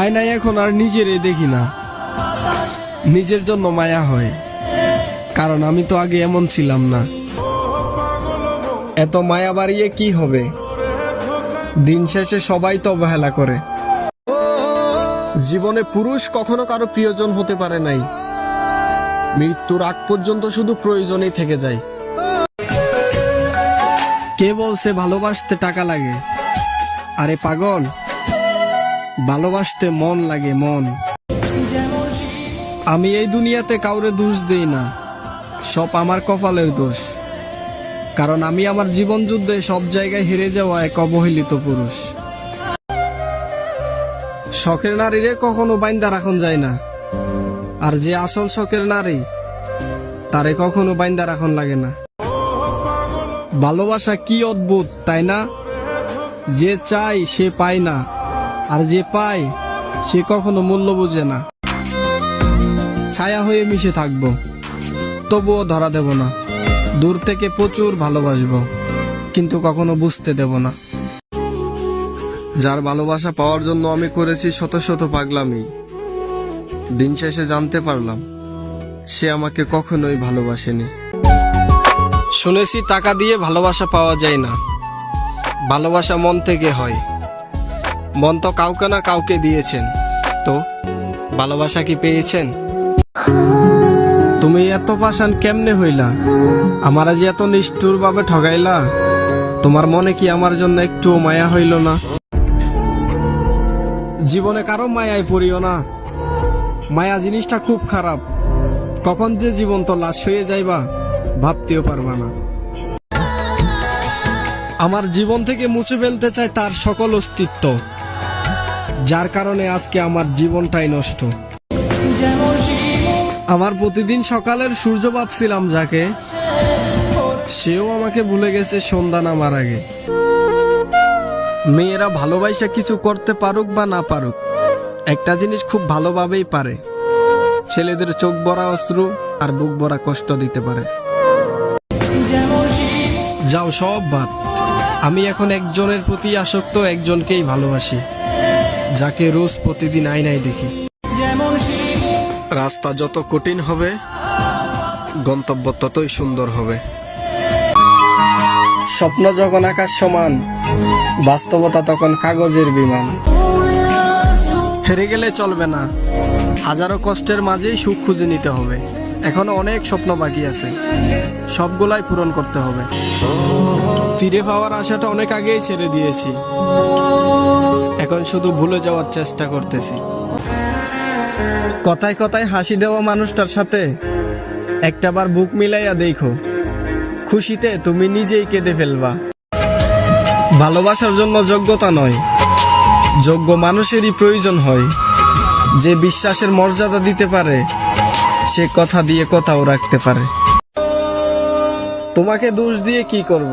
আয়নায় এখন আর নিজেরে দেখি না। নিজের জন্য মায়া হয়। কারণ আমি তো আগে এমন ছিলাম না। এত মায়া বাড়িয়ে কি হবে? দিন শেষে সবাই তো অবহেলা করে। জীবনে পুরুষ কখনো কারও প্রিয়জন হতে পারে নাই। মৃত্যুর আগ পর্যন্ত শুধু প্রয়োজনেই থেকে যায়। কে বলছে ভালোবাসতে টাকা লাগে? আরে পাগল ভালোবাসতে মন লাগে মন। আমি এই দুনিয়াতে কাউরে দোষ দেই না, সব আমার কপালের দোষ। কারণ আমি আমার জীবন যুদ্ধে সব জায়গায় হেরে যাওয়া এক অবহেলিত পুরুষ। শখের নারীরে কখনো বাইন্দা রাখন যায় না। আর যে আসল শখের নারী, তারে কখনো বাইন্দা রাখন লাগে না। ভালোবাসা কি অদ্ভুত, তাই না? যে চায় সে পায় না। আর যে পায়, সে কখনো মূল্য বোঝে না। ছায়া হয়ে মিশে থাকব, তবুও ধরা দেব না। দূর থেকে প্রচুর ভালোবাসবো, কিন্তু কখনো বুঝতে দেব না। যার ভালোবাসা পাওয়ার জন্য আমি করেছি শত শত পাগলামি। দিন শেষে জানতে পারলাম, সে আমাকে কখনোই ভালোবাসেনি। শুনেছি টাকা দিয়ে ভালোবাসা পাওয়া যায় না। ভালোবাসা মন থেকে হয়। মন তো কাউকে না কাউকে দিয়েছেন। তো, ভালোবাসা কি পেয়েছেন? তুমি এত পাশান কেমনে হইলা? আমার যে এত নিষ্ঠুর ভাবে ঠগাইলা, তোমার মনে কি আমার জন্য একটু মায়া হইল না? জীবনে কারও মায়ায় পড়িও না। মায়া জিনিসটা খুব খারাপ। কখন যে জীবন তো লাশ হয়ে যাইবা, ভাবতেও পারবা না। আমার জীবন থেকে মুছে ফেলতে চায় তার সকল অস্তিত্ব। যার কারণে আজকে আমার জীবনটাই নষ্ট। আমার প্রতিদিন সকালের সূর্য ভাবছিলাম যাকে। সেও আমাকে ভুলে গেছে সন্ধ্যা নামার আগে। মেয়েরা ভালোবাসা কিছু করতে পারুক বা না পারুক। একটা জিনিস খুব ভালোভাবেই পারে। ছেলেদের চোখ ভরা অশ্রু আর বুক ভরা কষ্ট দিতে পারে। যাও সব বাদ। আমি এখন একজনের প্রতি আসক্ত একজনকেই ভালোবাসি যাকে রোজ প্রতিদিন আয়নায় দেখি। রাস্তা যত কঠিন হবে গন্তব্য ততই সুন্দর হবে। স্বপ্ন যখন আকাশ সমান বাস্তবতা তখন কাগজের বিমান। হেরে গেলে চলবে না। হাজারো কষ্টের মাঝেই সুখ খুঁজে নিতে হবে। এখনও অনেক স্বপ্ন বাকি আছে। সবগুলাই পূরণ করতে হবে। ফিরে পাওয়ার আশাটা অনেক আগেই ছেড়ে দিয়েছি। এখন শুধু ভুলে যাওয়ার চেষ্টা করতেছি। কথায় কথায় হাসি দেওয়া মানুষটার সাথে একটাবার বুক মিলাইয়া দেখো। খুশিতে তুমি নিজেই কেঁদে ফেলবা। ভালোবাসার জন্য যোগ্যতা নয়, যোগ্য মানুষেরই প্রয়োজন হয়। যে বিশ্বাসের মর্যাদা দিতে পারে সে কথা দিয়ে কথাও রাখতে পারে। তোমাকে দোষ দিয়ে কি করব?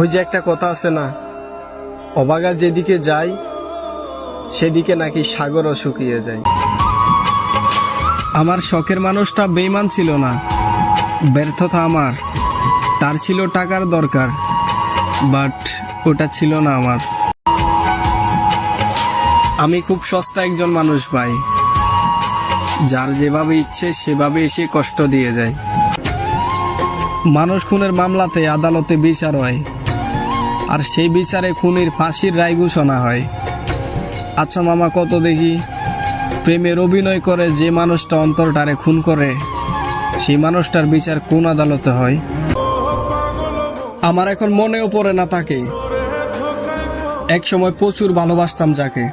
ওই যে একটা কথা আছে না, অবাগা যেদিকে যায় সেদিকে নাকি সাগরও শুকিয়ে যায়। আমার শখের মানুষটা বেইমান ছিল না, ব্যর্থতা আমার, তার ছিল টাকার দরকার, বাট ওটা ছিল না আমার। আমি খুব সস্তা একজন মানুষ পাই যার যেভাবে ইচ্ছে সেভাবে এসে কষ্ট দিয়ে যায়। মানুষ খুনের মামলাতে আদালতে বিচার হয়, আর সেই বিচারে খুনির ফাঁসির রায় ঘোষণা হয়। আচ্ছা মামা, কত দেখি? প্রেমের অভিনয় করে যে মানুষটা অন্তরটারে খুন করে, সেই মানুষটার বিচার কোন আদালতে হয়? আমার এখন মনেও পড়ে না তাকে। এক সময় প্রচুর ভালোবাসতাম যাকে।